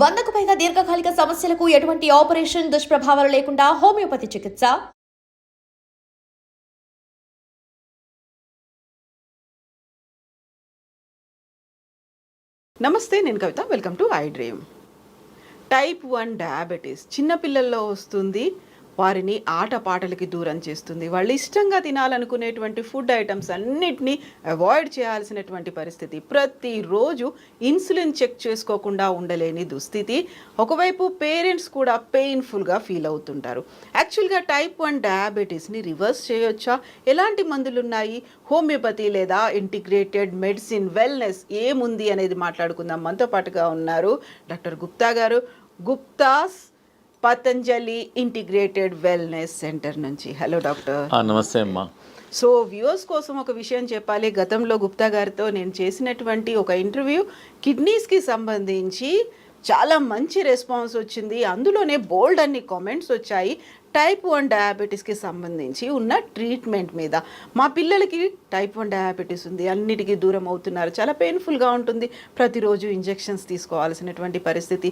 వందకు పైగా దీర్ఘకాలిక సమస్యలకు ఎటువంటి ఆపరేషన్ దుష్ప్రభావాలు లేకుండా హోమియోపతి చికిత్స నమస్తే నేను Kavitha welcome to I dream type one diabetes చిన్నపిల్లల్లో వస్తుంది వారిని ఆటపాటలకి దూరం చేస్తుంది వాళ్ళు ఇష్టంగా తినాలనుకునేటువంటి ఫుడ్ ఐటమ్స్ అన్నిటినీ అవాయిడ్ చేయాల్సినటువంటి పరిస్థితి ప్రతిరోజు ఇన్సులిన్ చెక్ చేసుకోకుండా ఉండలేని దుస్థితి ఒకవైపు పేరెంట్స్ కూడా పెయిన్ఫుల్గా ఫీల్ అవుతుంటారు యాక్చువల్గా టైప్ వన్ డయాబెటీస్ని రివర్స్ చేయొచ్చా ఎలాంటి మందులు ఉన్నాయి హోమియోపతి లేదా ఇంటిగ్రేటెడ్ మెడిసిన్ వెల్నెస్ ఏముంది అనేది మాట్లాడుకుందాం మనతో పాటుగా ఉన్నారు డాక్టర్ గుప్తా గారు Gupta's Patanjali integrated wellness centre నుంచి హలో డాక్టర్ నమస్తే అమ్మా సో వ్యూవర్స్ కోసం ఒక విషయం చెప్పాలి గతంలో గుప్తా గారితో నేను చేసినటువంటి ఒక ఇంటర్వ్యూ కిడ్నీస్కి సంబంధించి చాలా మంచి రెస్పాన్స్ వచ్చింది అందులోనే బోల్డ్ అన్ని కామెంట్స్ వచ్చాయి టైప్ వన్ డయాబెటీస్కి సంబంధించి ఉన్న ట్రీట్మెంట్ మీద మా పిల్లలకి టైప్ వన్ డయాబెటీస్ ఉంది అన్నిటికీ దూరం అవుతున్నారు చాలా పెయిన్ఫుల్గా ఉంటుంది ప్రతిరోజు ఇంజెక్షన్స్ తీసుకోవాల్సినటువంటి పరిస్థితి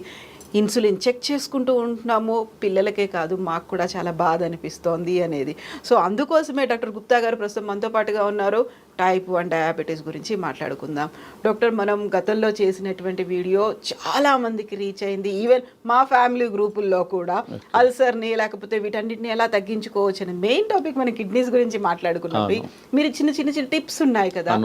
ఇన్సులిన్ చెక్ చేసుకుంటూ ఉంటున్నాము పిల్లలకే కాదు మాకు కూడా చాలా బాధ అనిపిస్తోంది అనేది సో అందుకోసమే డాక్టర్ గుప్తా గారు ప్రస్తుతం మనతో పాటుగా ఉన్నారు టైప్ వన్ డయాబెటీస్ గురించి మాట్లాడుకుందాం డాక్టర్ మనం గతంలో చేసినటువంటి వీడియో చాలామందికి రీచ్ అయింది ఈవెన్ మా ఫ్యామిలీ గ్రూపుల్లో కూడా అల్సర్ని లేకపోతే వీటన్నిటిని ఎలా తగ్గించుకోవచ్చు అని మెయిన్ టాపిక్ మన కిడ్నీస్ గురించి మాట్లాడుకున్నది మీరు చిన్న చిన్న చిన్న టిప్స్ ఉన్నాయి కదా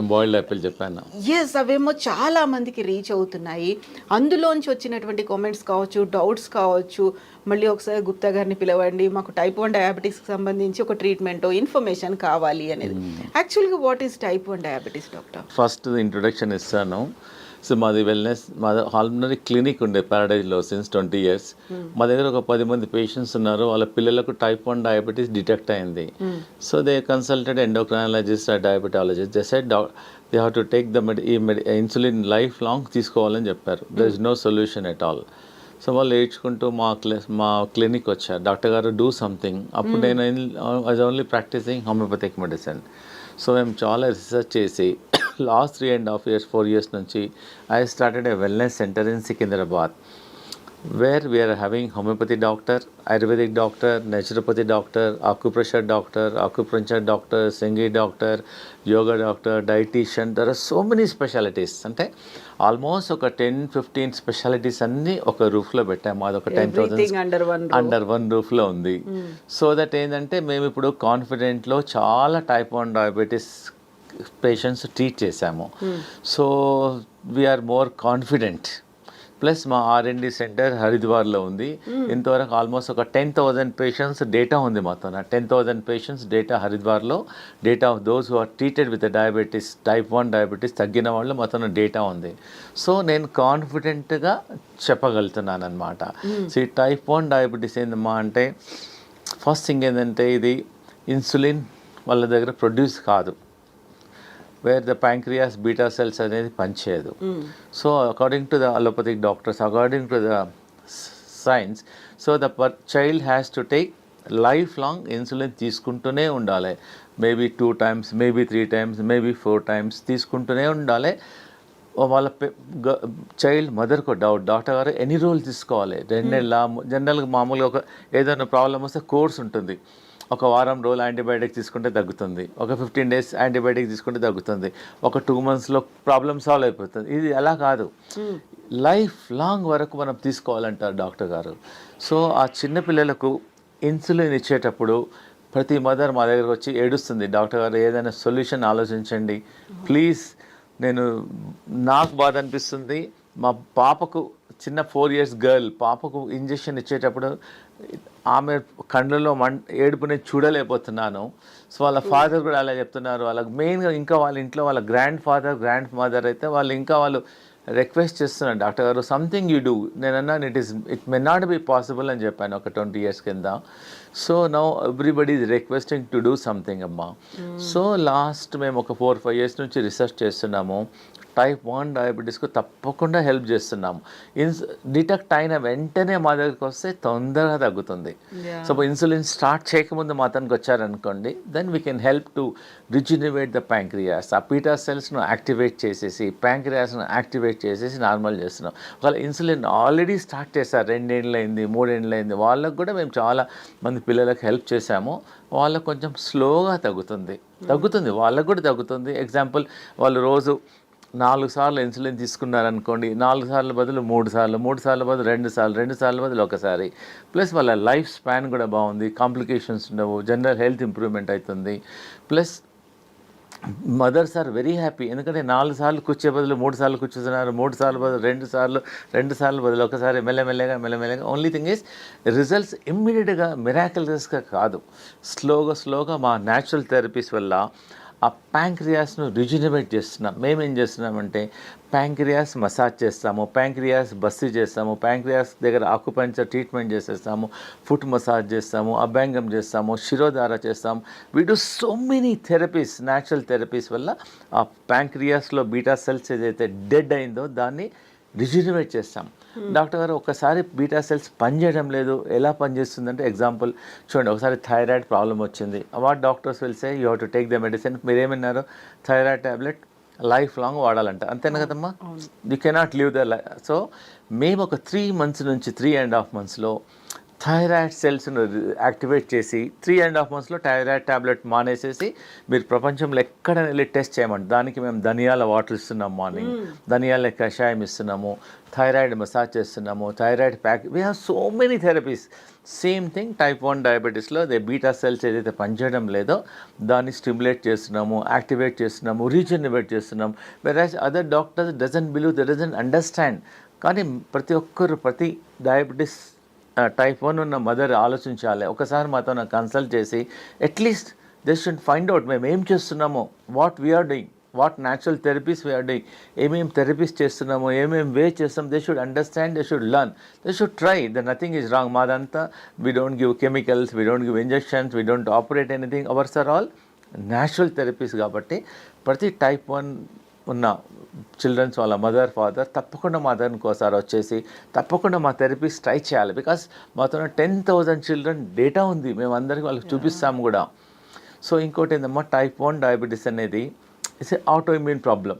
చెప్పాను ఎస్ అవేమో చాలా మందికి రీచ్ అవుతున్నాయి అందులోంచి వచ్చినటువంటి కామెంట్స్ కావచ్చు డౌట్స్ కావచ్చు మళ్ళీ ఒకసారి గుప్తా గారిని పిలవండి మాకు టైప్ వన్ డయాబెటీస్కి సంబంధించి ఒక ట్రీట్మెంట్ ఇన్ఫర్మేషన్ కావాలి అనేది యాక్చువల్గా what is type one diabetes doctor first introduction ఇస్తాను సో మాది వెల్నెస్ మాది హాల్మనరీ క్లినిక్ ఉండే ప్యారాడైజ్లో సిన్స్ ట్వంటీ ఇయర్స్ మా దగ్గర ఒక పది మంది పేషెంట్స్ ఉన్నారు వాళ్ళ పిల్లలకు టైప్ వన్ డయాబెటీస్ డిటెక్ట్ అయింది so they consulted endocrinologist diabetologist they said they have to take the మెడి ఈ మెడి ఇన్సులిన్ లైఫ్ లాంగ్ తీసుకోవాలని చెప్పారు there is no solution at all so వాళ్ళు ఏడ్చుకుంటూ మా క్లెస్ మా క్లినిక్ వచ్చారు డాక్టర్ గారు డూ సంథింగ్ అప్పుడు నేను I's only practising homeopathic medicine so మేము చాలా రీసెర్చ్ చేసి last three and half years four years నుంచి I started a wellness centre in Secunderabad where we are having homeopathy doctor, Ayurvedic doctor, naturopathy doctor, acupressure doctor, acupuncture doctor, Sengi doctor, yoga doctor, dietitian. There are so many specialities. అంటే almost ఒక ten fifteen specialities అన్ని ఒక రూఫ్లో పెట్టాము అది ఒక ten thousand under one రూఫ్లో ఉంది సో దట్ ఏంటంటే మేము ఇప్పుడు కాన్ఫిడెంట్లో చాలా type one diabetes patients treat చేశాము so we are more confident plus మా ఆర్ఎండి సెంటర్ హరిద్వార్లో ఉంది hmm. ఇంతవరకు ఆల్మోస్ట్ ఒక టెన్ థౌజండ్ పేషెంట్స్ డేటా ఉంది మొత్తం ten thousand patients data హరిద్వార్లో data of those who are treated with diabetes type one diabetes తగ్గిన వాళ్ళు మొత్తం డేటా ఉంది సో నేను కాన్ఫిడెంట్గా చెప్పగలుగుతున్నాను అనమాట సో hmm. ఈ టైప్ వన్ డయాబెటీస్ ఏందమ్మా అంటే ఫస్ట్ థింగ్ ఏంటంటే ఇది ఇన్సులిన్ వాళ్ళ దగ్గర ప్రొడ్యూస్ కాదు where the pancreas beta cells అనేది పనిచేయదు so according to the allopathic doctors according to the science so the per child has to take life long insulin తీసుకుంటూనే ఉండాలి maybe two times maybe three times maybe four times తీసుకుంటూనే ఉండాలి వాళ్ళ child మదర్కు doubt doctor గారు ఎన్ని రోజులు తీసుకోవాలి రెండేళ్ళ జనరల్గా మామూలుగా ఒక ఏదైనా ప్రాబ్లం వస్తే కోర్స్ ఉంటుంది ఒక వారం రోజులు యాంటీబయాటిక్ తీసుకుంటే తగ్గుతుంది ఒక ఫిఫ్టీన్ డేస్ యాంటీబయాటిక్ తీసుకుంటే తగ్గుతుంది ఒక టూ మంత్స్లో ప్రాబ్లమ్ సాల్వ్ అయిపోతుంది ఇది అలా కాదు లైఫ్ లాంగ్ వరకు మనం తీసుకోవాలంటారు డాక్టర్ గారు సో ఆ చిన్నపిల్లలకు ఇన్సులిన్ ఇచ్చేటప్పుడు ప్రతి మదర్ మా దగ్గరకు వచ్చి ఏడుస్తుంది డాక్టర్ గారు ఏదైనా సొల్యూషన్ ఆలోచించండి ప్లీజ్ నేను నాకు బాధ అనిపిస్తుంది మా పాపకు చిన్న ఫోర్ ఇయర్స్ గర్ల్ పాపకు ఇంజెక్షన్ ఇచ్చేటప్పుడు ఆమె కళ్ళలో మం ఏడుపు చూడలేకపోతున్నాను సో వాళ్ళ hmm. ఫాదర్ కూడా అలా చెప్తున్నారు వాళ్ళకి మెయిన్గా ఇంకా వాళ్ళ ఇంట్లో వాళ్ళ గ్రాండ్ ఫాదర్ గ్రాండ్ మదర్ అయితే వాళ్ళు ఇంకా వాళ్ళు రిక్వెస్ట్ చేస్తున్నాను డాక్టర్ గారు సంథింగ్ యూ డూ నేనన్నాను it is it may not be possible అని చెప్పాను ఒక ట్వంటీ ఇయర్స్ కింద so now everybody is requesting to do something అమ్మా hmm. సో లాస్ట్ మేము ఒక ఫోర్ ఫైవ్ ఇయర్స్ నుంచి రీసెర్చ్ చేస్తున్నాము టైప్ వన్ డయాబెటీస్కు తప్పకుండా హెల్ప్ చేస్తున్నాము ఇన్స్ డిటెక్ట్ అయిన వెంటనే మా దగ్గరికి వస్తే తొందరగా తగ్గుతుంది సో ఇన్సులిన్ స్టార్ట్ చేయకముందు మా అతనికి వచ్చారనుకోండి then we can help to rejuvenate the pancreas ఆ పీటా సెల్స్ను యాక్టివేట్ చేసేసి ప్యాంక్రియాస్ను యాక్టివేట్ చేసేసి నార్మల్ చేస్తున్నాం ఒకవేళ ఇన్సులిన్ ఆల్రెడీ స్టార్ట్ చేశారు రెండేళ్ళైంది మూడేళ్ళైంది వాళ్ళకు కూడా మేము చాలా మంది పిల్లలకు హెల్ప్ చేశాము వాళ్ళకు కొంచెం స్లోగా తగ్గుతుంది తగ్గుతుంది వాళ్ళకు కూడా తగ్గుతుంది ఎగ్జాంపుల్ వాళ్ళు రోజు నాలుగు సార్లు ఇన్సులిన్ తీసుకున్నారనుకోండి నాలుగు సార్లు బదులు మూడు సార్లు మూడు సార్లు బదులు రెండు సార్లు రెండు సార్లు బదులు ఒకసారి ప్లస్ వాళ్ళ లైఫ్ స్పాన్ కూడా బాగుంది కాంప్లికేషన్స్ ఉండవు జనరల్ హెల్త్ ఇంప్రూవ్మెంట్ అవుతుంది plus mothers are very happy ఎందుకంటే నాలుగు సార్లు కూర్చే బదులు మూడు సార్లు కూర్చున్నారు మూడు సార్లు బదులు రెండు సార్లు రెండు సార్లు బదులు ఒకసారి మెల్లమెల్లగా మెల్లమెల్లగా ఓన్లీ థింగ్ ఈస్ రిజల్ట్స్ ఇమ్మీడియట్గా మిరాకలస్గా కాదు స్లోగా స్లోగా మా న్యాచురల్ థెరపీస్ వల్ల ఆ ప్యాంక్రియాస్ను రిజ్యూనమేట్ చేస్తున్నాం మేమేం చేస్తున్నామంటే ప్యాంక్రియాస్ మసాజ్ చేస్తాము ప్యాంక్రియాస్ బస్సీ చేస్తాము ప్యాంక్రియాస్ దగ్గర ఆకుపెంచర్ ట్రీట్మెంట్ చేసేస్తాము ఫుట్ మసాజ్ చేస్తాము అభ్యంగం చేస్తాము శిరోధార చేస్తాము we do so many therapies natural therapies వల్ల ఆ ప్యాంక్రియాస్లో బీటా సెల్స్ ఏదైతే డెడ్ అయిందో దాన్ని రిజ్యూనివేట్ చేస్తాం డాక్టర్ గారు ఒకసారి బీటా సెల్స్ పనిచేయడం లేదు ఎలా పనిచేస్తుందంటే ఎగ్జాంపుల్ చూడండి ఒకసారి థైరాయిడ్ ప్రాబ్లం వచ్చింది వాట్ డాక్టర్స్ వెళ్తే you have to take the medicine మీరేమన్నారు థైరాయిడ్ ట్యాబ్లెట్ లైఫ్ లాంగ్ వాడాలంట అంతేనా కదమ్మా you cannot leave the life so మేము ఒక త్రీ మంత్స్ నుంచి త్రీ అండ్ హాఫ్ మంత్స్లో థైరాయిడ్ సెల్స్ను యాక్టివేట్ చేసి త్రీ అండ్ హాఫ్ మంత్స్లో థైరాయిడ్ ట్యాబ్లెట్ మానేసేసి మీరు ప్రపంచంలో ఎక్కడ వెళ్ళి టెస్ట్ చేయమండి దానికి మేము ధనియాల వాటర్ ఇస్తున్నాం మార్నింగ్ ధనియాల కషాయం ఇస్తున్నాము థైరాయిడ్ మసాజ్ చేస్తున్నాము thyroid pack we have so many therapies same thing type one డయాబెటీస్లో అదే బీటా సెల్స్ ఏదైతే పనిచేయడం లేదో దాన్ని స్టిమ్యులేట్ చేస్తున్నాము యాక్టివేట్ చేస్తున్నాము రీజనరేట్ చేస్తున్నాం whereas other doctors doesn't believe the doesn't understand కానీ ప్రతి ఒక్కరు ప్రతి డయాబెటీస్ టైప్ వన్ ఉన్న మదర్ ఆలోచించాలి ఒకసారి మాతో నాకు కన్సల్ట్ చేసి at least they should find out మేము ఏం చేస్తున్నామో what we are doing what natural therapies we are doing ఏమేమి థెరపీస్ చేస్తున్నామో ఏమేమి వే చేస్తాం they should understand they should learn they should try the nothing is wrong మాదంతా we don't give chemicals we don't give injections we don't operate anything ours are all natural therapies కాబట్టి ప్రతి type one ఉన్న childrens వాళ్ళ mother father తప్పకుండా మా దగ్గరకు ఒకసారి వచ్చేసి తప్పకుండా మా థెరపీస్ ట్రై చేయాలి బికాస్ మాతో టెన్ థౌజండ్ చిల్డ్రన్ డేటా ఉంది మేము అందరికీ వాళ్ళకి చూపిస్తాము కూడా సో ఇంకోటి ఏంటమ్మా టైప్ వన్ డయాబెటీస్ అనేది ఇట్స్ ఆటో ఇమ్యూన్ ప్రాబ్లం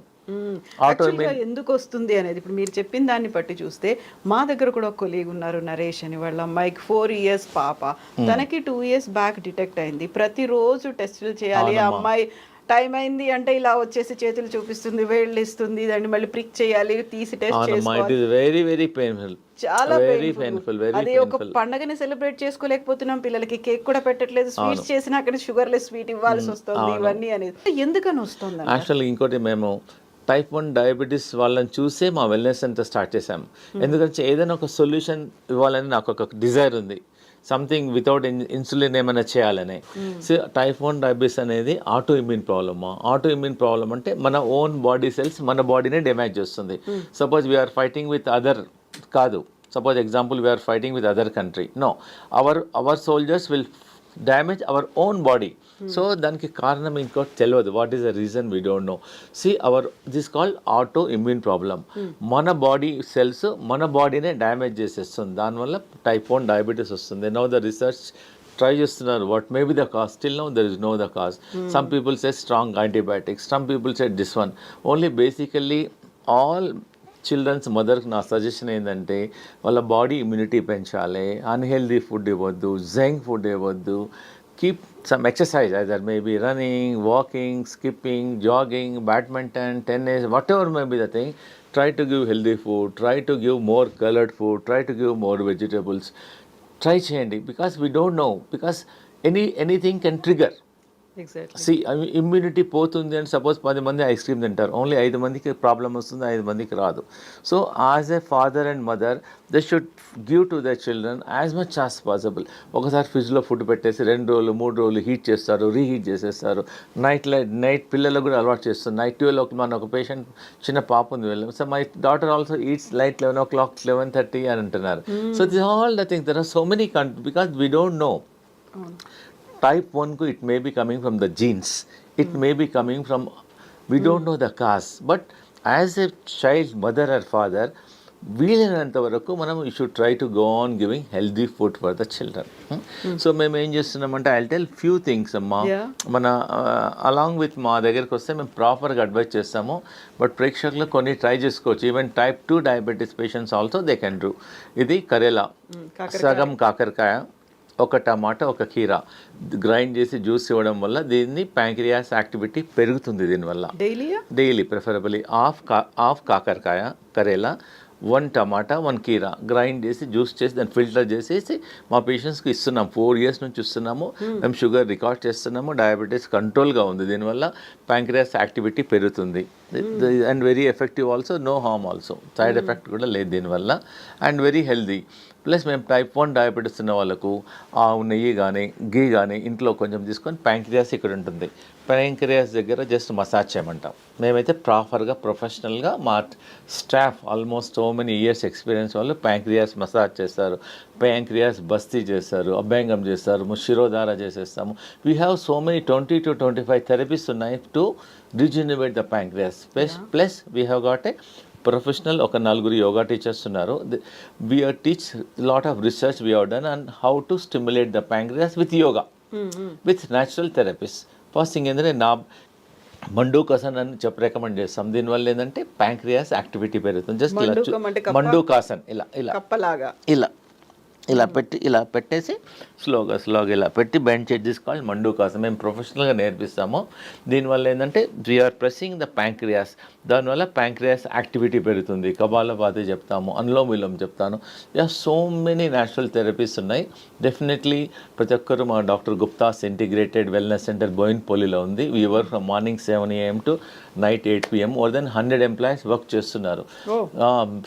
ఎందుకు వస్తుంది అనేది ఇప్పుడు మీరు చెప్పిన దాన్ని బట్టి చూస్తే మా దగ్గర కూడా ఒక కొలీగ్ ఉన్నారు నరేష్ అని వాళ్ళ అమ్మాయికి ఫోర్ ఇయర్స్ పాప తనకి టూ ఇయర్స్ బ్యాక్ డిటెక్ట్ అయింది ప్రతిరోజు టెస్టులు చేయాలి ఆ అమ్మాయి టైం అయింది అంటే ఇలా వచ్చేసి చేతులు చూపిస్తుంది వేళ్ళు ఇస్తుంది దాన్ని మళ్ళీ ప్రిక్ చేయాలి తీసి టెస్ట్ వెరీ వెరీ పెయిన్ఫుల్ చాలా వెరీ పెయిన్ఫుల్ అది ఒక పండగని సెలబ్రేట్ చేసుకోలేకపోతున్నాం పిల్లలకి కేక్ కూడా పెట్టట్లేదు స్వీట్స్ చేసినా అక్కడ షుగర్ లెస్ స్వీట్ ఇవ్వాల్సి వస్తుంది ఇవన్నీ అనేది ఎందుకని వస్తుంది యాక్చువల్ ఇంకోటి మేము టైప్ వన్ డయాబెటీస్ వాళ్ళని చూసే మా వెల్నెస్ సెంటర్ స్టార్ట్ చేశాము ఎందుకంటే ఏదైనా ఒక సొల్యూషన్ ఇవ్వాలని నాకు ఒక డిజైర్ ఉంది సంథింగ్ వితౌట్ ఇన్సులిన్ ఏమైనా చేయాలనే సో టైప్ వన్ డయాబెటీస్ అనేది ఆటో ఇమ్యూన్ ప్రాబ్లమా ఆటో ఇమ్యూన్ ప్రాబ్లమ్ అంటే మన ఓన్ బాడీ సెల్స్ మన బాడీనే డ్యామేజ్ చేస్తుంది suppose we are fighting with other కాదు suppose example we are fighting with other country no our our soldiers will damage our own body so hmm. దానికి కారణం ఇంకోటి తెలియదు what is the reason we don't know see our this call auto immune problem మన body cells మన బాడీనే damage చేసేస్తుంది దానివల్ల type one diabetes వస్తుంది నో ద రీసెర్చ్ ట్రై చేస్తున్నారు what may be the cause still no there is no the cause some peoples ate strong antibiotics some peoples ate this one only basically all childrens మదర్కి నా suggestion ఏంటంటే వాళ్ళ body immunity పెంచాలి unhealthy food ఇవ్వద్దు junk food ఇవ్వద్దు keep some exercise, either maybe running, walking, skipping, jogging, badminton, tennis, whatever may be the thing, try to give healthy food, try to give more colored food, try to give more vegetables, try changing because we don't know because any anything can trigger see immunity పోతుంది అని suppose పది మంది ice cream తింటారు only ఐదు మందికి problem వస్తుంది ఐదు మందికి రాదు so as a father and mother they should give to the children as much as possible ఒకసారి ఫ్రిడ్జ్లో ఫుడ్ పెట్టేసి రెండు రోజులు మూడు రోజులు హీట్ చేస్తారు రీహీట్ చేసేస్తారు నైట్ లైట్ నైట్ పిల్లలకు కూడా అలవాటు చేస్తారు నైట్ ట్వెల్వ్ మన ఒక పేషెంట్ చిన్న పాప ఉంది వెళ్ళాం so my daughter also eats light eleven o'clock eleven thirty అని అంటున్నారు so this all the thing there are so many country because we don't know type 1 को it may be coming from the genes it may be coming from we don't know the cause but as a child mother or father వీలైనంత వరకు మనం you should try to go on giving healthy food for the children so మేము ఏం చేస్తున్నామంటే I tell few things అమ్మా మన along with మా దగ్గరికి వస్తే మేము ప్రాపర్గా అడ్వైజ్ చేస్తాము బట్ ప్రేక్షకులు కొన్ని ట్రై చేసుకోవచ్చు even type two diabetes patients also they can drew ఇది కరేలా hmm, సగం కాకరకాయ ఒక టమాటా ఒక కీర గ్రైండ్ చేసి జ్యూస్ ఇవ్వడం వల్ల దీన్ని ప్యాంక్రియాస్ యాక్టివిటీ పెరుగుతుంది దీనివల్ల డైలీ డైలీ ప్రిఫరబుల్లీ హాఫ్ కా హాఫ్ కాకరకాయ కరేలా వన్ టమాటా వన్ కీరా గ్రైండ్ చేసి జ్యూస్ చేసి దాన్ని ఫిల్టర్ చేసేసి మా పేషెంట్స్కి ఇస్తున్నాం ఫోర్ ఇయర్స్ నుంచి ఇస్తున్నాము hmm. మేము షుగర్ రికార్డ్ చేస్తున్నాము డయాబెటీస్ కంట్రోల్గా ఉంది దీనివల్ల ప్యాంక్రియాస్ యాక్టివిటీ పెరుగుతుంది hmm. And very effective also no harm also side hmm. Effect కూడా లేదు దీనివల్ల అండ్ వెరీ హెల్దీ ప్లస్ మేము టైప్ వన్ డయాబెటీస్ ఉన్న వాళ్ళకు ఆవు నెయ్యి కానీ గీ కానీ ఇంట్లో కొంచెం తీసుకొని ప్యాంక్రియాస్ ఇక్కడ ఉంటుంది ప్యాంక్రియాస్ దగ్గర జస్ట్ మసాజ్ చేయమంటాం మేమైతే ప్రాపర్గా ప్రొఫెషనల్గా మా staff almost so many years experience వాళ్ళు ప్యాంక్రియాస్ మసాజ్ చేస్తారు ప్యాంక్రియాస్ బస్తీ చేస్తారు అభ్యంగం చేస్తారు శిరోధార చేసేస్తాము we have so many twenty to twenty five therapies ఉన్నాయి to rejuvenate the pancreas plus plus we have got a professional ఒక నలుగురు యోగా టీచర్స్ ఉన్నారు we are teach lot of research we are done and how to stimulate the pancreas with yoga with natural therapies thing ఏంటంటే నా మండూకాసన్ అని చెప్పి recommend చేస్తాం దీనివల్ల ఏంటంటే ప్యాంక్రియాస్ యాక్టివిటీ పెరుగుతుంది జస్ట్ ఇలా మండూకాసన్ ఇలా ఇలా ఇలా ఇలా hmm. పెట్టి ఇలా పెట్టేసి స్లోగా స్లోగా ఇలా పెట్టి బెండ్ చేసి తీసుకోవాలి మండూకాసన్ మేము ప్రొఫెషనల్గా నేర్పిస్తాము దీనివల్ల ఏంటంటే we are pressing the pancreas దానివల్ల ప్యాంక్రియాస్ యాక్టివిటీ పెరుగుతుంది కపాలపాతి చెప్తాము అనులోమ్ విలోమ్ చెప్తాను yeah so many natural therapies ఉన్నాయి డెఫినెట్లీ ప్రతి ఒక్కరు మా doctor Gupta's integrated wellness centre బోయిన్పల్లిలో ఉంది we work from morning seven AM to night eight PM more then hundred employees work చేస్తున్నారు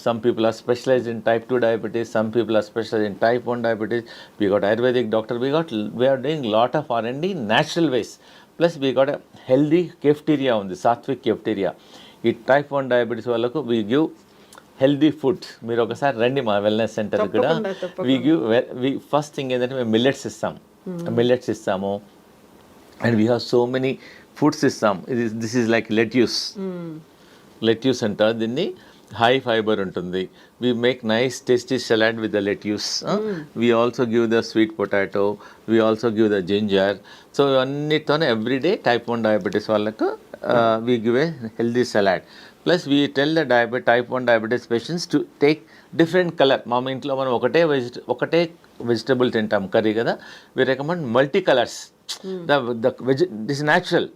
some people are specialise in type two diabetes some people are specialise in type one diabetes we got ayurvedic doctor we got we are doing lot of are and natural ways plus we got healthy cafeteria ఉంది Satvik cafeteria ఈ type one diabetes వాళ్ళకు we give healthy foods మీరు ఒకసారి రండి మా wellness centre కూడా we give we first thing ఏంటంటే మేము మిల్లెట్స్ ఇస్తాం మిల్లెట్స్ hmm. ఇస్తాము and we have so many foods ఇస్తాం ఇది this is like lettuce lettuce అంటారు దీన్ని హై ఫైబర్ ఉంటుంది we make nice tasty salad with the lettuce we also give the sweet potato we also give the ginger so ఇవన్నీతోనే everyday type one diabetes వాళ్ళకు uh, we give a healthy salad. Plus, we tell the diabetic, type 1 diabetes patients to take different colour మా ఇంట్లో మనం ఒకటే వెజిట ఒకటే vegetable తింటాం curry కదా we recommend multi colours the the veg this natural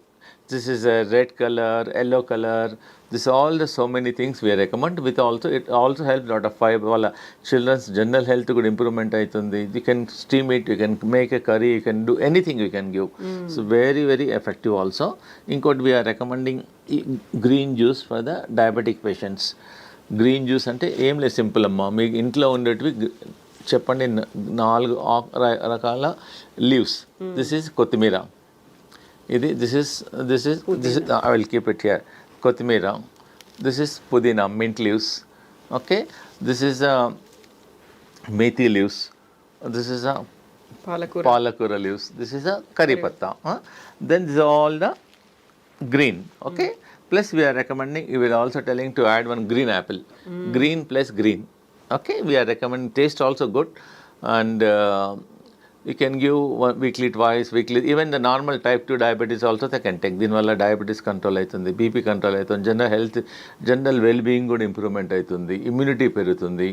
this is a red color, yellow color, this all the so many things we recommend with also it also helps lot of fiber వాళ్ళ childrens general health కూడా improvement అవుతుంది you can steam it you can make a curry you can do anything you can give so very very effective also ఇంకోటి we are recommending green juice for the diabetic patients green juice అంటే ఏం లేదు simple అమ్మా మీ ఇంట్లో ఉండేటివి చెప్పండి నాలుగు రకాల లీవ్స్ దిస్ ఈజ్ కొత్తిమీర ఇది this is this is this is I will keep it here kothimeera this is pudina mint leaves okay this is methi leaves this is palakura palakura leaves this is a curry patta then this all the green okay plus we are recommending you will also telling to add one green apple green plus green okay we are recommending taste also good and you can give weekly twice weekly even the normal type two diabetes also the can take దీనివల్ల diabetes control అవుతుంది BP control అవుతుంది general health general well wellbeing కూడా improvement అవుతుంది immunity పెరుగుతుంది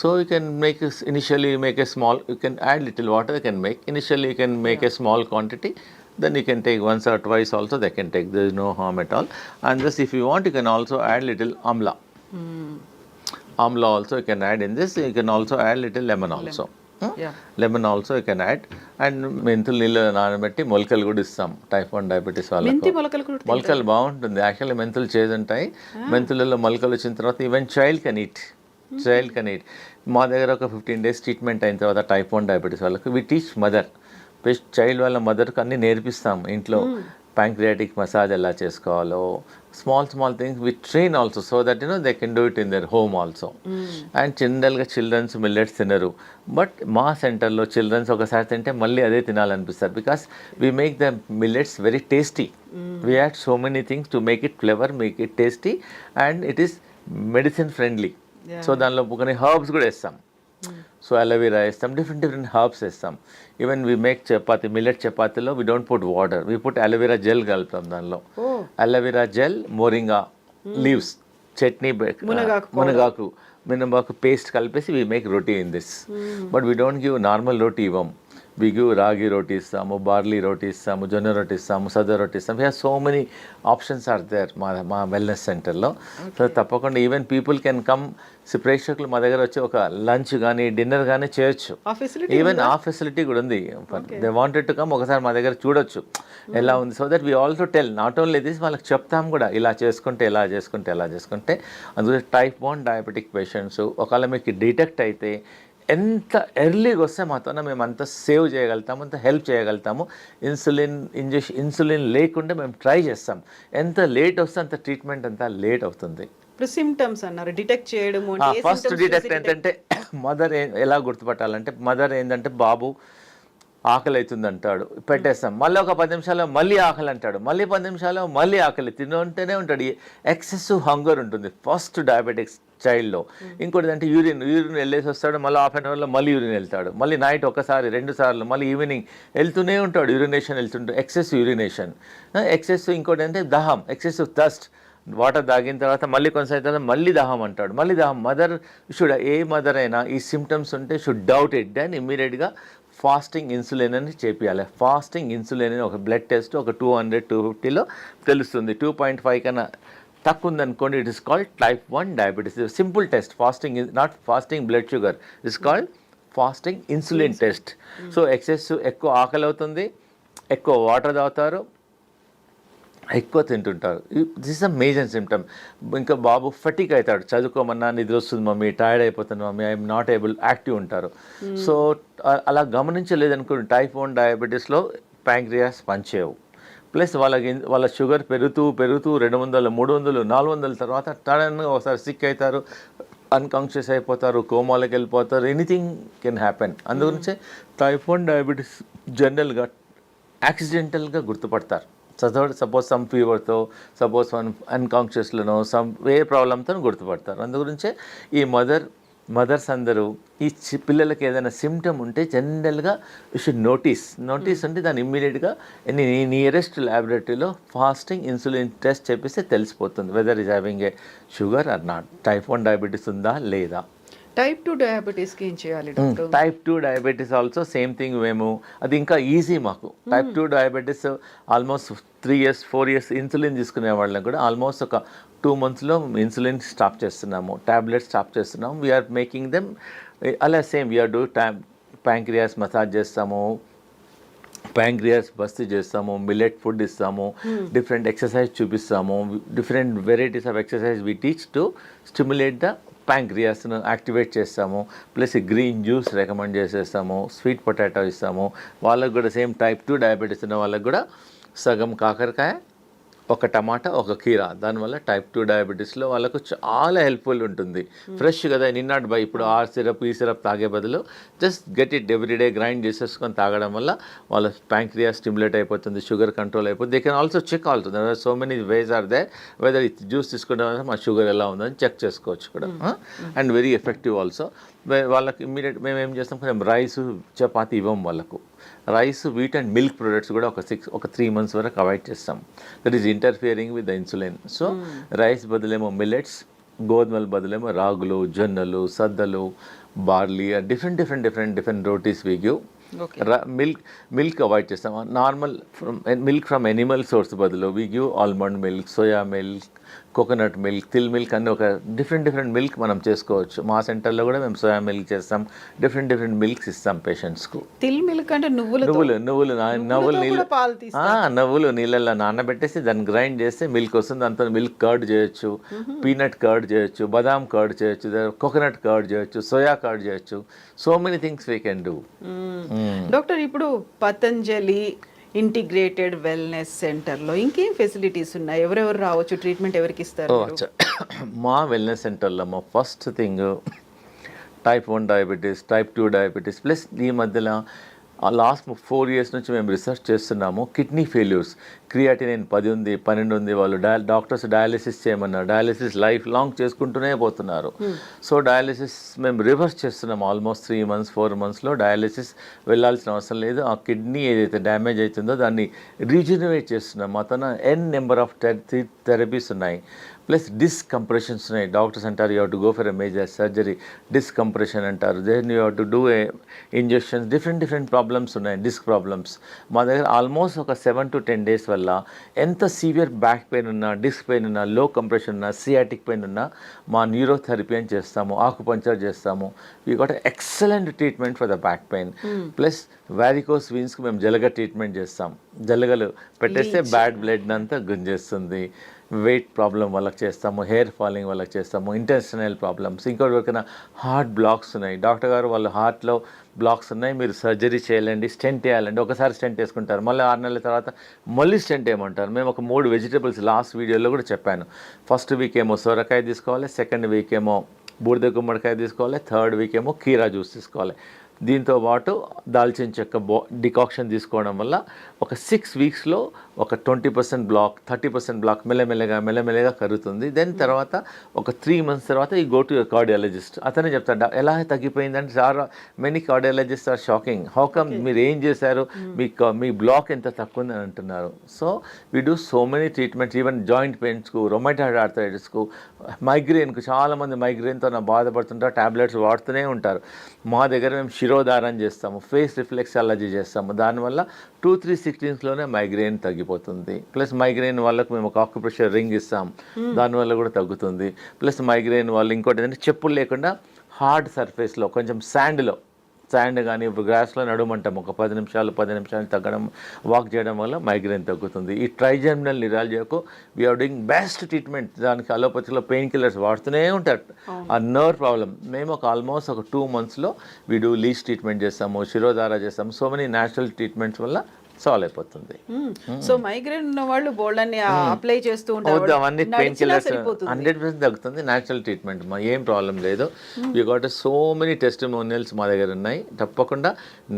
so you can make initially make a small you can add little water the can make initially you can make a small quantity then you can take once or twice also the can take the is no harm at all and just if you want you can also add little amla amla also you can add in this you can also add little lemon also lemon also you can add and మెంతులు నీళ్ళు నానబెట్టి మొలకలు కూడా ఇస్తాం టైప్ one diabetes వాళ్ళకి మొలకలు బాగుంటుంది యాక్చువల్లీ మెంతులు చేదుంటాయి మెంతులలో మొలకలు వచ్చిన తర్వాత even child can eat child can eat మా దగ్గర ఒక ఫిఫ్టీన్ డేస్ ట్రీట్మెంట్ అయిన తర్వాత టైప్ వన్ డయాబెటీస్ వాళ్ళకి వి టీచ్ మదర్ చైల్డ్ వాళ్ళ మదర్కి అన్నీ నేర్పిస్తాం ఇంట్లో ప్యాంక్రియాటిక్ hmm. మసాజ్ ఎలా చేసుకోవాలో small small things with train also so that you know they can do it in there home also and జనరల్గా చిల్డ్రన్స్ మిల్లెట్స్ తినరు but మా సెంటర్లో చిల్డ్రన్స్ ఒకసారి తింటే మళ్ళీ అదే తినాలనిపిస్తారు because we make the millets very tasty we had so many things to make it flavour make it tasty and it is medicine friendly so దానిలో కొన్ని హర్బ్స్ కూడా వేస్తాం సో అలవీరా వేస్తాం డిఫరెంట్ డిఫరెంట్ హర్బ్స్ వేస్తాం even we make chapati millet చపాతీలో we don't put water we put aloe vera gel కలుపుతాం దానిలో aloe vera gel moringa leaves chutney మునగాకు మినబాకు పేస్ట్ కలిపేసి we make roti in this but we don't give normal roti ఇవ్వం బిగు రాగి రోటీ ఇస్తాము బార్లీ రోటీ ఇస్తాము జొన్న రోటీ ఇస్తాము సజ్జ రోటీ ఇస్తాము have so many options are there మా మా వెల్నెస్ సెంటర్లో సో తప్పకుండా ఈవెన్ పీపుల్ కెన్ కమ్ ప్రేక్షకులు మా దగ్గర వచ్చి ఒక లంచ్ కానీ డిన్నర్ కానీ చేయొచ్చు ఈవెన్ ఆ ఫెసిలిటీ కూడా ఉంది దే వాంటెడ్ టు కమ్ ఒకసారి మా దగ్గర చూడొచ్చు ఎలా hmm. ఉంది so that we also tell not only this వాళ్ళకి చెప్తాం కూడా ఇలా చేసుకుంటే ఇలా చేసుకుంటే ఇలా చేసుకుంటే అందుకే టైప్ వన్ డయాబెటిక్ పేషెంట్స్ ఒకవేళ మీకు డిటెక్ట్ అయితే ఎంత ఎర్లీగా వస్తే మాతోన మేము అంత సేవ్ చేయగలుగుతాము అంత హెల్ప్ చేయగలుగుతాము ఇన్సులిన్ ఇంజెక్షన్ ఇన్సులిన్ లేకుండా మేము ట్రై చేస్తాం ఎంత లేట్ వస్తే అంత ట్రీట్మెంట్ అంత లేట్ అవుతుంది ఇప్పుడు సిమ్టమ్స్ అన్నారు డిటెక్ట్ చేయడం ఫస్ట్ డిటెక్ట్ ఏంటంటే మదర్ ఎలా గుర్తుపట్టాలంటే మదర్ ఏంటంటే బాబు ఆకలి అవుతుంది అంటాడు పెట్టేస్తాం మళ్ళీ ఒక పది నిమిషాలు మళ్ళీ ఆకలి అంటాడు మళ్ళీ పది నిమిషాలు మళ్ళీ ఆకలి తినంటేనే ఉంటాడు ఎక్సెసివ్ హంగర్ ఉంటుంది ఫస్ట్ డయాబెటిక్స్ చైల్డ్లో ఇంకోటి అంటే యూరిన్ యూరిన్ వెళ్ళేసి వస్తాడు మళ్ళీ హాఫ్ అన్ అవర్లో మళ్ళీ యూరిన్ వెళ్తాడు మళ్ళీ నైట్ ఒకసారి రెండు సార్లు మళ్ళీ ఈవినింగ్ వెళ్తూనే ఉంటాడు యూరినేషన్ వెళ్తుంటాడు ఎక్సెస్ యూరినేషన్ ఎక్సెస్ ఇంకోటి అంటే దహం ఎక్సెస్ థస్ట్ వాటర్ దాగిన తర్వాత మళ్ళీ కొంచెం తర్వాత మళ్ళీ దహం అంటాడు మళ్ళీ దహం మదర్ షుడ్ ఏ మదర్ అయినా ఈ సిమ్టమ్స్ ఉంటే షుడ్ డౌట్ ఇట్ అండ్ ఇమ్మీడియట్గా ఫాస్టింగ్ ఇన్సులిన్ అని చేపియాలి ఫాస్టింగ్ ఇన్సులిన్ అని ఒక బ్లడ్ టెస్ట్ ఒక టూ హండ్రెడ్ టూ ఫిఫ్టీలో తెలుస్తుంది టూ పాయింట్ ఫైవ్ కన్నా తక్కువ ఉందనుకోండి it is called type one diabetes simple test fasting is not fasting blood sugar is called fasting insulin test so excess ఎక్కువ ఆకలి అవుతుంది ఎక్కువ వాటర్ తాగుతారు ఎక్కువ తింటుంటారు this is a major symptom ఇంకా బాబు ఫటిక్ అవుతాడు చదువుకోమన్నా నిద్ర వస్తుంది మమ్మీ టైర్డ్ అయిపోతుంది mummy I'm not able active ఉంటారు సో అలా గమనించలేదనుకోండి టైప్ వన్ డయాబెటీస్లో ప్యాంక్రియాస్ పనిచేయవు ప్లస్ వాళ్ళకి వాళ్ళ షుగర్ పెరుగుతూ పెరుగుతూ రెండు వందలు మూడు వందలు నాలుగు వందల తర్వాత టడన్గా ఒకసారి సిక్ అవుతారు అన్కాన్షియస్ అయిపోతారు కోమాలకు వెళ్ళిపోతారు ఎనీథింగ్ కెన్ హ్యాపెన్ అందుగురించే టైప్ డయాబెటీస్ జనరల్గా యాక్సిడెంటల్గా గుర్తుపడతారు సపోజ్ సపోజ్ సమ్ ఫీవర్తో సపోజ్ వన్ అన్కాన్షియస్లోనో సమ్ ఏ ప్రాబ్లంతో గుర్తుపడతారు అందుగురించే ఈ మదర్ మదర్స్ అందరూ ఈ పిల్లలకి ఏదైనా సిమ్టమ్ ఉంటే జనరల్గా యూ షుడ్ నోటీస్ నోటీస్ అంటే దాన్ని ఇమ్మీడియట్గా నీ నియరెస్ట్ ల్యాబొరేటరీలో ఫాస్టింగ్ ఇన్సులిన్ టెస్ట్ చెప్పేస్తే తెలిసిపోతుంది whether is having a sugar or not typhoid diabetes ఉందా లేదా టైప్ టూ డయాబెటీస్కి ఏం చేయాలి type two diabetes also same thing మేము అది ఇంకా ఈజీ మాకు type two diabetes almost three years four years insulin తీసుకునే వాళ్ళని కూడా ఆల్మోస్ట్ ఒక టూ మంత్స్లో ఇన్సులిన్ స్టాప్ చేస్తున్నాము ట్యాబ్లెట్స్ స్టాప్ చేస్తున్నాము వీఆర్ మేకింగ్ దెమ్ అలా సేమ్ వీఆర్ డూ ట్యా ప్యాంక్రియాస్ మసాజ్ చేస్తాము ప్యాంక్రియాస్ బస్తీ చేస్తాము మిల్లెట్ ఫుడ్ ఇస్తాము డిఫరెంట్ ఎక్సర్సైజ్ చూపిస్తాము different varieties of exercise we teach to stimulate the ప్యాంక్రియాస్ను activate చేస్తాము ప్లస్ గ్రీన్ జ్యూస్ రికమెండ్ చేసేస్తాము స్వీట్ పొటాటో ఇస్తాము వాళ్ళకు కూడా సేమ్ టైప్ టూ డయాబెటీస్ ఉన్న వాళ్ళకు కూడా సగం కాకరకాయ ఒక టమాటా ఒక కీరా దానివల్ల టైప్ టూ డయాబెటీస్లో వాళ్ళకు చాలా హెల్ప్ఫుల్ ఉంటుంది ఫ్రెష్ hmm. కదా నిన్నటి బై ఇప్పుడు hmm. ఆ సిరప్ ఈ సిరప్ తాగే బదులు just get it everyday grind చేసేసుకొని తాగడం వల్ల వాళ్ళ ప్యాంక్రియా స్టిమ్యులేట్ అయిపోతుంది షుగర్ కంట్రోల్ అయిపోతుంది దే కెన్ ఆల్సో చెక్ అవుతుంది so many ways are they whether juice తీసుకోవడం వల్ల మా షుగర్ ఎలా ఉందని చెక్ చేసుకోవచ్చు కూడా అండ్ వెరీ ఎఫెక్టివ్ ఆల్సో వాళ్ళకి ఇమ్మీడియట్ మేము ఏం చేస్తాం కొంచెం రైస్ చపాతి ఇవ్వం వాళ్ళకు rice wheat and milk products కూడా ఒక సిక్స్ ఒక త్రీ మంత్స్ వరకు అవాయిడ్ చేస్తాం that is interfering with the insulin so rice బదులేమో millets గోధుమల బదులేమో రాగులు జొన్నలు సద్దలు barley different different different different rotis we give milk milk avoid చేస్తాం normal milk from animal source బదులు we give almond milk soya milk coconut milk til milk అన్ని ఒక different different milk మనం చేసుకోవచ్చు మా సెంటర్లో కూడా మేము సోయా మిల్క్ చేస్తాం డిఫరెంట్ డిఫరెంట్ మిల్క్స్ ఇస్తాం పేషెంట్స్కు తిల్ మిల్క్ అంటే నువ్వులు నువ్వులు నువ్వులు నవ్వులు నీళ్ళు నవ్వులు నీళ్ళల్లో నానబెట్టేసి దాన్ని గ్రైండ్ చేస్తే మిల్క్ వస్తుంది దాంతో మిల్క్ కర్డ్ చేయొచ్చు పీనట్ కర్డ్ చేయొచ్చు బాదాం కర్డ్ చేయొచ్చు కోకోనట్ కర్డ్ చేయొచ్చు సోయా కర్డ్ చేయొచ్చు so many things we can do doctor ఇప్పుడు పతంజలి ఇంటిగ్రేటెడ్ వెల్నెస్ సెంటర్లో ఇంకేం ఫెసిలిటీస్ ఉన్నాయి ఎవరెవరు రావచ్చు ట్రీట్మెంట్ ఎవరికి ఇస్తారు మా వెల్నెస్ సెంటర్లో మా first thing type one diabetes type two diabetes plus ఈ మధ్యలో ఆ లాస్ట్ ఫోర్ ఇయర్స్ నుంచి మేము రీసెర్చ్ చేస్తున్నాము కిడ్నీ ఫెయిల్యూర్స్ క్రియాటినైన్ పది ఉంది పన్నెండు ఉంది వాళ్ళు డయా డాక్టర్స్ డయాలిసిస్ చేయమన్నారు డయాలిసిస్ లైఫ్ లాంగ్ చేసుకుంటూనే పోతున్నారు సో hmm. డయాలిసిస్ మేము రివర్స్ చేస్తున్నాం ఆల్మోస్ట్ త్రీ మంత్స్ ఫోర్ మంత్స్లో డయాలిసిస్ వెళ్ళాల్సిన అవసరం లేదు ఆ కిడ్నీ ఏదైతే డ్యామేజ్ అవుతుందో దాన్ని రీజనరేట్ చేస్తున్నాం అతను ఎన్ నెంబర్ ఆఫ్ థెరపీస్ ఉన్నాయి ప్లస్ డిస్కంప్రెషన్స్ ఉన్నాయి డాక్టర్స్ అంటారు you have to go for a major surgery decompression అంటారు then you have to do a injections different different problems ఉన్నాయి డిస్క్ ప్రాబ్లమ్స్ మా దగ్గర ఆల్మోస్ట్ ఒక సెవెన్ టు టెన్ డేస్ వల్ల ఎంత సీవియర్ బ్యాక్ పెయిన్ ఉన్నా డిస్క్ పెయిన్ ఉన్నా లో కంప్రెషన్ ఉన్నా సియాటిక్ పెయిన్ ఉన్నా మా న్యూరోథెరపీ అని చేస్తాము ఆకుపంచర్ చేస్తాము we got excellent treatment for the back pain plus varicose వీన్స్కి మేము జలగ ట్రీట్మెంట్ చేస్తాం జలగలు పెట్టేస్తే బ్యాడ్ బ్లడ్ అంతా గుంజేస్తుంది వెయిట్ ప్రాబ్లం వాళ్ళకి చేస్తాము హెయిర్ ఫాలింగ్ వాళ్ళకి చేస్తాము ఇంటెన్షనల్ ప్రాబ్లమ్స్ ఇంకోటి వరకైనా హార్ట్ బ్లాక్స్ ఉన్నాయి డాక్టర్ గారు వాళ్ళు హార్ట్లో బ్లాక్స్ ఉన్నాయి మీరు సర్జరీ చేయాలండి స్టెంట్ వేయాలండి ఒకసారి స్టెంట్ వేసుకుంటారు మళ్ళీ ఆరు నెలల తర్వాత మళ్ళీ స్టెంట్ వేయమంటారు మేము ఒక మూడు వెజిటబుల్స్ లాస్ట్ వీడియోలో కూడా చెప్పాను ఫస్ట్ వీక్ ఏమో సొరకాయ తీసుకోవాలి సెకండ్ వీక్ ఏమో బూడిద గుమ్మడికాయ తీసుకోవాలి థర్డ్ వీక్ ఏమో కీరా జ్యూస్ తీసుకోవాలి దీంతో పాటు దాల్చిన చెక్క బో డికాక్షన్ తీసుకోవడం వల్ల ఒక సిక్స్ వీక్స్లో ఒక twenty percent block thirty percent block మెల్లమెల్లగా మెల్లమెల్లగా కరుగుతుంది దెన్ తర్వాత ఒక త్రీ మంత్స్ తర్వాత ఈ గో టు కార్డియాలజిస్ట్ అతనే చెప్తాడు ఎలా తగ్గిపోయిందంటే sir many cardiologist are shocking how come మీరు ఏం చేశారు hmm. మీ మీ బ్లాక్ ఎంత తక్కువ ఉంది అని అంటున్నారు so we do so many treatments even joint పెయిన్స్కు రొమాటాయిడ్ ఆర్థరైటిస్కు మైగ్రెయిన్కు చాలామంది మైగ్రెయిన్తో నా బాధపడుతుంటారు ట్యాబ్లెట్స్ వాడుతూనే ఉంటారు మా దగ్గర మేము శిరోధారం చేస్తాము ఫేస్ రిఫ్లెక్సాలజీ చేస్తాము దానివల్ల టూ త్రీ సిక్స్టీన్స్లోనే మైగ్రెయిన్ తగ్గిపోతుంది ప్లస్ మైగ్రెయిన్ వాళ్ళకు మేము ఒక ఆక్యుప్రెషర్ రింగ్ ఇస్తాం hmm. దానివల్ల కూడా తగ్గుతుంది ప్లస్ మైగ్రెయిన్ వాళ్ళు ఇంకోటి ఏంటంటే చెప్పులు లేకుండా హార్డ్ సర్ఫేస్లో కొంచెం శాండ్లో స్టాండ్ కానీ గ్రాస్లో నడుమంటాం ఒక పది నిమిషాలు పది నిమిషాలు తగ్గడం వాక్ చేయడం వల్ల మైగ్రేన్ తగ్గుతుంది ఈ trigeminal నిరాలజీకు we are doing best treatment దానికి అలోపతిలో పెయిన్ కిల్లర్స్ వాడుతూనే ఉంటారు ఆ నర్వ్ ప్రాబ్లం మేము ఒక ఆల్మోస్ట్ ఒక టూ మంత్స్లో వీ డూ ట్రీట్మెంట్ చేస్తాము శిరోధారా చేస్తాము సో మెనీ న్యాచురల్ ట్రీట్మెంట్స్ వల్ల సాల్వ్ అయిపోతుంది సో మైగ్రేన్ ఉన్న వాళ్ళు బోల్డ్ అన్ని అప్లై చేస్తూ ఉంటారు అవన్నీ పెయిన్ కిల్లర్స్ హండ్రెడ్ పర్సెంట్ తగ్గుతుంది న్యాచురల్ ట్రీట్మెంట్ ఏం ప్రాబ్లం లేదు you got so many testimonials మా దగ్గర ఉన్నాయి తప్పకుండా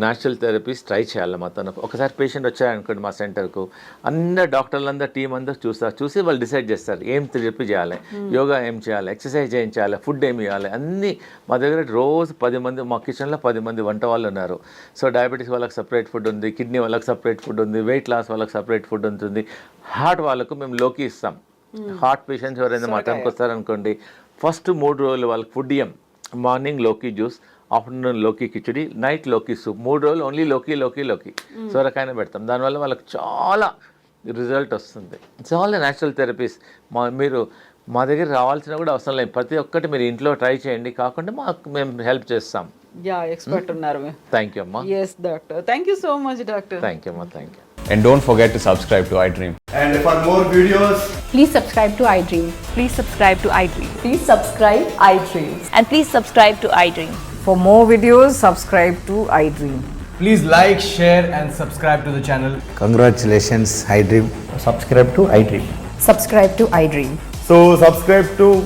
న్యాచురల్ థెరపీస్ ట్రై చేయాలి మొత్తం ఒకసారి పేషెంట్ వచ్చారనుకోండి మా సెంటర్కు అన్న డాక్టర్లందరూ టీం అందరూ చూస్తారు చూసి వాళ్ళు డిసైడ్ చేస్తారు ఏం థెరపీ చేయాలి యోగా ఏం చేయాలి ఎక్సర్సైజ్ ఏం చేయాలి ఫుడ్ ఏమి ఇవ్వాలి అన్నీ మా దగ్గర రోజు పది మంది మా కిచెన్లో పది మంది వంట వాళ్ళు ఉన్నారు సో డయాబెటీస్ వాళ్ళకి సపరేట్ ఫుడ్ ఉంది కిడ్నీ వాళ్ళకి సపరేట్ సపరేట్ ఫుడ్ ఉంది వెయిట్ లాస్ వాళ్ళకి సపరేట్ ఫుడ్ ఉంటుంది హార్ట్ వాళ్ళకు మేము లోకి ఇస్తాం హార్ట్ hmm. పేషెంట్స్ ఎవరైనా టైంకి వస్తారనుకోండి ఫస్ట్ మూడు రోజులు వాళ్ళకి ఫుడ్ ఇయ్యం మార్నింగ్ లోకి జ్యూస్ ఆఫ్టర్నూన్ లోకి కిచడి నైట్ లోకి సూప్ మూడు రోజులు ఓన్లీ లోకి లోకి లోకి hmm. సొరకాయన పెడతాం దానివల్ల వాళ్ళకి చాలా రిజల్ట్ వస్తుంది ఇట్స్ ఆల్ న్యాచురల్ థెరపీస్ మా మీరు మా దగ్గర రావాల్సిన కూడా అవసరం లేదు ప్రతి ఒక్కటి మీరు ఇంట్లో ట్రై చేయండి కాకుండా మాకు మేము హెల్ప్ చేస్తాం యా ఎక్స్పర్ట్ ఉన్నారు థ్యాంక్ యూ అమ్మా yes doctor thank you so much doctor thank you అమ్మా thank you And don't forget to subscribe to iDream. And for more videos, Please subscribe to iDream. Please subscribe to iDream. Please subscribe iDream. And please subscribe to iDream. For more videos, subscribe to iDream. please like, share, and subscribe to the channel. Congratulations, iDream. subscribe to iDream. Subscribe to iDream. So, subscribe to